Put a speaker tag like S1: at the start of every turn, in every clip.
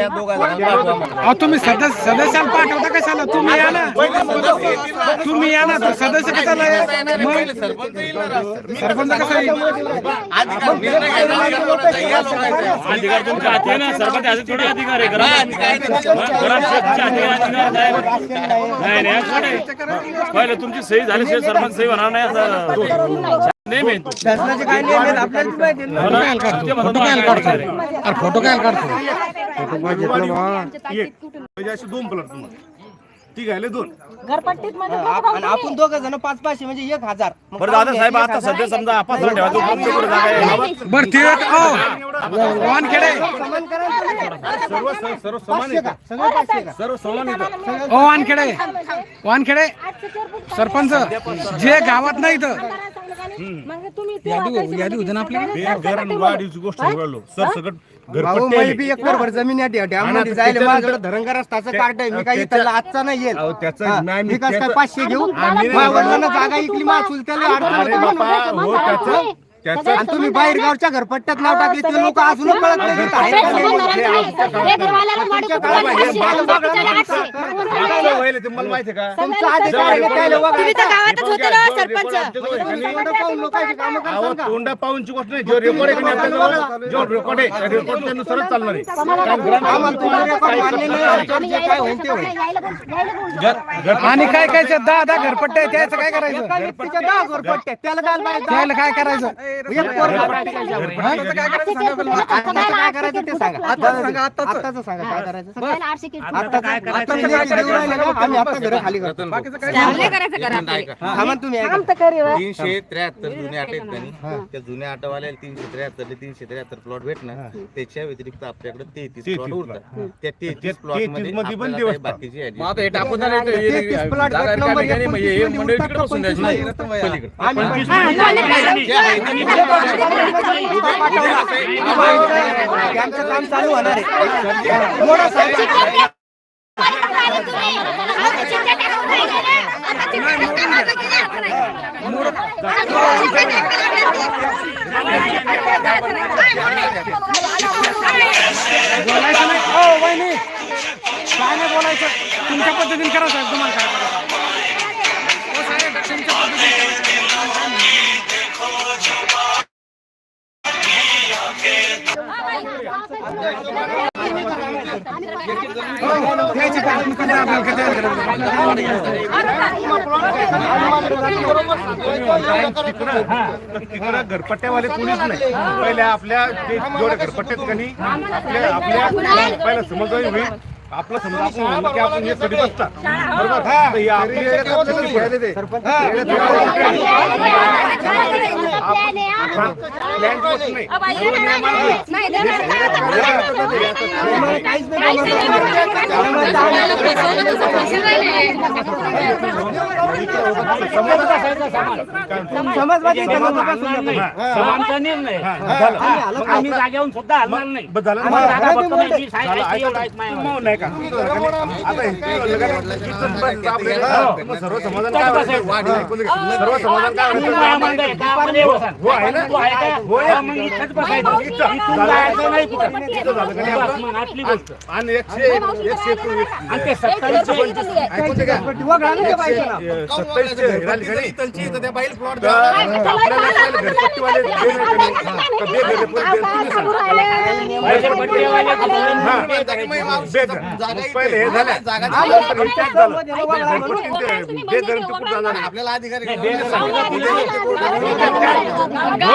S1: अहो तुम्ही सदस्य सदस्याला पाठवता कशाला? तुम्ही या ना. तुम्ही या ना. तर सदस्य कशाला? मग? सरपंच कसा येईल?
S2: अधिकार तुमच्या हाती आहे ना. सरपंच हाती थोडे अधिकार आहे. नाही नाही असं नाही. पहिले तुमची सही झाल्याशिवाय सरपंच सही होणार नाही असं.
S3: शासनाचे काय नियम आहेत? आपल्याला माहिती आहे ना.
S1: फोटो काय काढतो फोटो काय काढतो अरे फोटो काय काढतो
S4: एक. म्हणजे असे दोन प्लॉट तुम्हाला. ती घ्यायले दोन.
S5: घरपट्टीत मध्ये
S3: आणि आपण दोघं जण पाच पाचशे म्हणजे एक हजार. मग
S2: बरं दादा साहेब आता सध्या समजा आपण करून जागा आहे.
S1: बर ते वानखेडे.
S3: समान करा ना तुम्ही.
S4: सर्व सर्व समान आहे का?
S3: सगळे पाचशे का?
S4: सर्व समान आहे का?
S1: ओ वानखेडे. वानखेडे सरपंच जे गावात नाही तर
S5: मग तुम्ही ते
S1: यादी
S5: वाटायचं
S1: यादी होते ना आपल्याकडे
S4: हे घर वाढीची गोष्ट बोललो सर सगळं
S3: भाऊ
S4: घरपट्टी
S3: मी
S4: आहे.
S3: बी एक भर जमीन या
S4: डॅममध्ये
S3: जायला माझ्याकडे रस्ताचं कार्ड आहे मी काही
S4: त्याच्या-
S3: त्याला आजचा नाही येईल
S4: अहो, त्याचं
S3: हा,
S4: नाही, मी
S3: कसं काय
S4: त्याचं-
S3: पाचशे घेऊ? माझ्या. वडिलांना जागा इकली मासूल त्याला अडचण
S4: अरे
S3: होती.
S4: बापा हो त्याचं त्याचं
S3: आणि तुम्ही बाहेर गावच्या घरपट्ट्यात नाव टाकले ते लोक अजून कळत नाही. तिथं आहे का नाही.
S4: आजचं वय आहे, ते मला माहिती आहे का?
S3: तुमचा अधिकार आहे ना त्याला बघा.
S5: तुम्ही तर गावातच होते ना सरपंच.
S3: तोंड पाहून लोकांची कामं
S4: अहो,
S3: करतात का?
S4: तोंडा पाहूनची गोष्ट नाही. जो रेकॉर्ड आहे की नाही आपल्याजवळ, जो रेकॉर्ड आहे. रेकॉर्ड त्यानुसारच चालणार आहे.
S3: आम्हाला तुमचं रेकॉर्ड मान्य नाही आमच्यावर जे काय होईल ते होईल.
S1: आणि काय काय दहा दहा घरपट्टे आहे, त्याचं काय करायचं
S3: एका व्यक्तीच्या दहा घरपट्ट्या त्याला काय बाहेर
S1: त्याला काय करायचं? काय करायचं?
S3: ते सांगा. सांगा काय करायचं.
S6: तीनशे त्र्याहत्तर जुन्या आठ आहेत त्यांनी. त्या जुन्या आटवाल्या तीनशे त्र्याहत्तर तीनशे त्र्याहत्तर प्लॉट भेटणार त्याच्या व्यतिरिक्त आपल्याकडे तेहतीस प्लॉट उरतात. त्या तेहतीस प्लॉटमध्ये
S4: 33 मध्ये पण
S6: आपल्याला
S4: दिवस
S6: काही बाकीची ऍड
S3: आमचं काम चालू होणार आहे मोठा
S1: बोलायचं नाही. हो वहिनी काय नाही बोलायचं. तुमच्या पद्धतीने करा साहेब तुम्हाला
S4: घरपट्ट्यावाले कोणीच नाही. पहिले आपल्या जे जेवढे घरपट्ट्यात कनी आपल्या आपल्या पहिला समज होईल. आपलं समजा आपण म्हणलं की आपण हे बसतात. बरोबर? तर हे आपली
S3: समाजापासून येतो.
S2: आमचा निर्णय आम्ही जागेहून सुद्धा हलणार नाही
S4: हे सर्व समाधान? सर्व समाधान काय. हो आहे ना हो.
S2: हा.
S4: आणि एकशे एकशे? हा. हे हे?
S6: आपल्याला अधिकार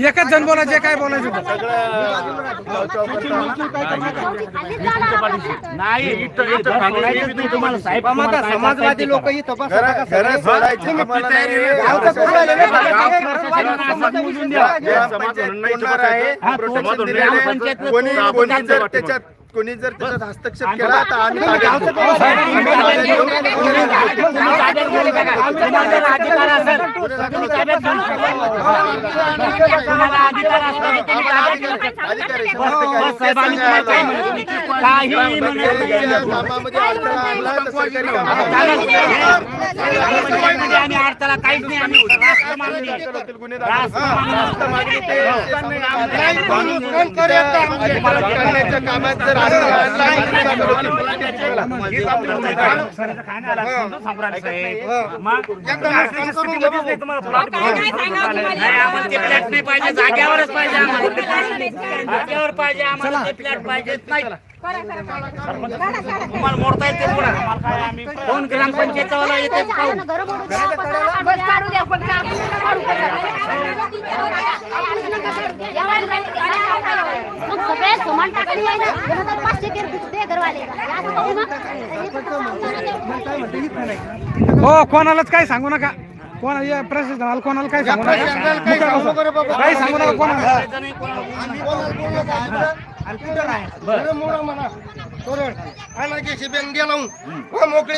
S1: एकच जण बोला जे काय बोलायचं
S3: समाजवादी लोक
S4: समाज समाज
S6: आहे.
S4: समाज
S2: हा,
S4: म्हणून
S2: तो
S4: नाही.
S2: ग्रामपंचायत
S4: कोणी कोणी जर त्याच्यात
S3: कोणी जर त्याच्यात हस्तक्षेप केला तर आम्ही. आम्ही कामामध्ये अडथळा आणला तर सरकारी गुन्हे करण्याच्या कामात जर अडथळा आणला
S7: जाग्यावरच पाहिजे जाग्यावर पाहिजे आम्हाला ते फ्लॅट पाहिजेत नाही तुम्हाला मोडता येते पुढे कोण ग्रामपंचायतवाला येते पाहू
S8: सगळे समान टाकले
S1: हो कोणालाच काही सांगू नका. कोणा या प्रशासनाला कोणाला काही सांगू नका. काही सांगू नका कोणाला.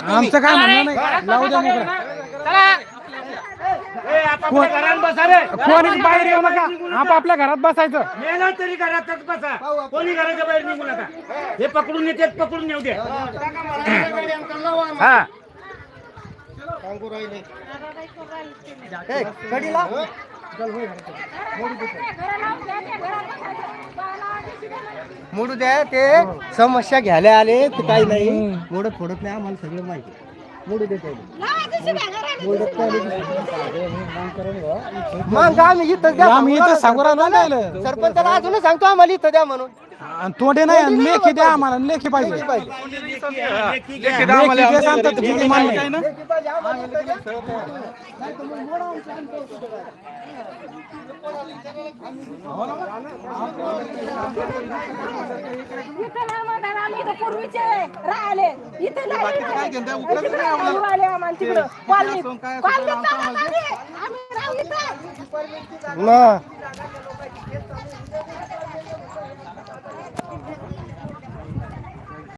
S1: आमचं काय म्हणणं नाही. लावू द्या मोकळं. कोणीच बाहेर येऊ नका? आपापल्या घरात बसायचं.
S7: मेला तरी घरातच बसा. कोणी घराच्या बाहेर निघू नका. हे पकडून येते पकडून येऊ दे. हा.
S3: मोडू द्या ते समस्या घ्यायला आले ते काही नाही. मोडत फोडत नाही आम्हाला सगळं माहिती. मग आम्ही इथं द्या
S1: आम्ही इथं सांगू राहिलो ना त्याला.
S3: सरपंचाला अजूनच सांगतो आम्हाला इथं द्या म्हणून.
S1: आणि तोंडे नाही आणि लेखी द्या आम्हाला लेखी पाहिजे लेखी जे सांगतात ते किती मान्य आहे ना
S5: इथं नाही म्हणणार, आम्ही इथं पूर्वीचे राहिले इथं नाही इथं आले आम्हाला तिकडं कॉलनीत. कॉलनीत चालत आम्ही. आम्ही राहू इथं.
S3: मग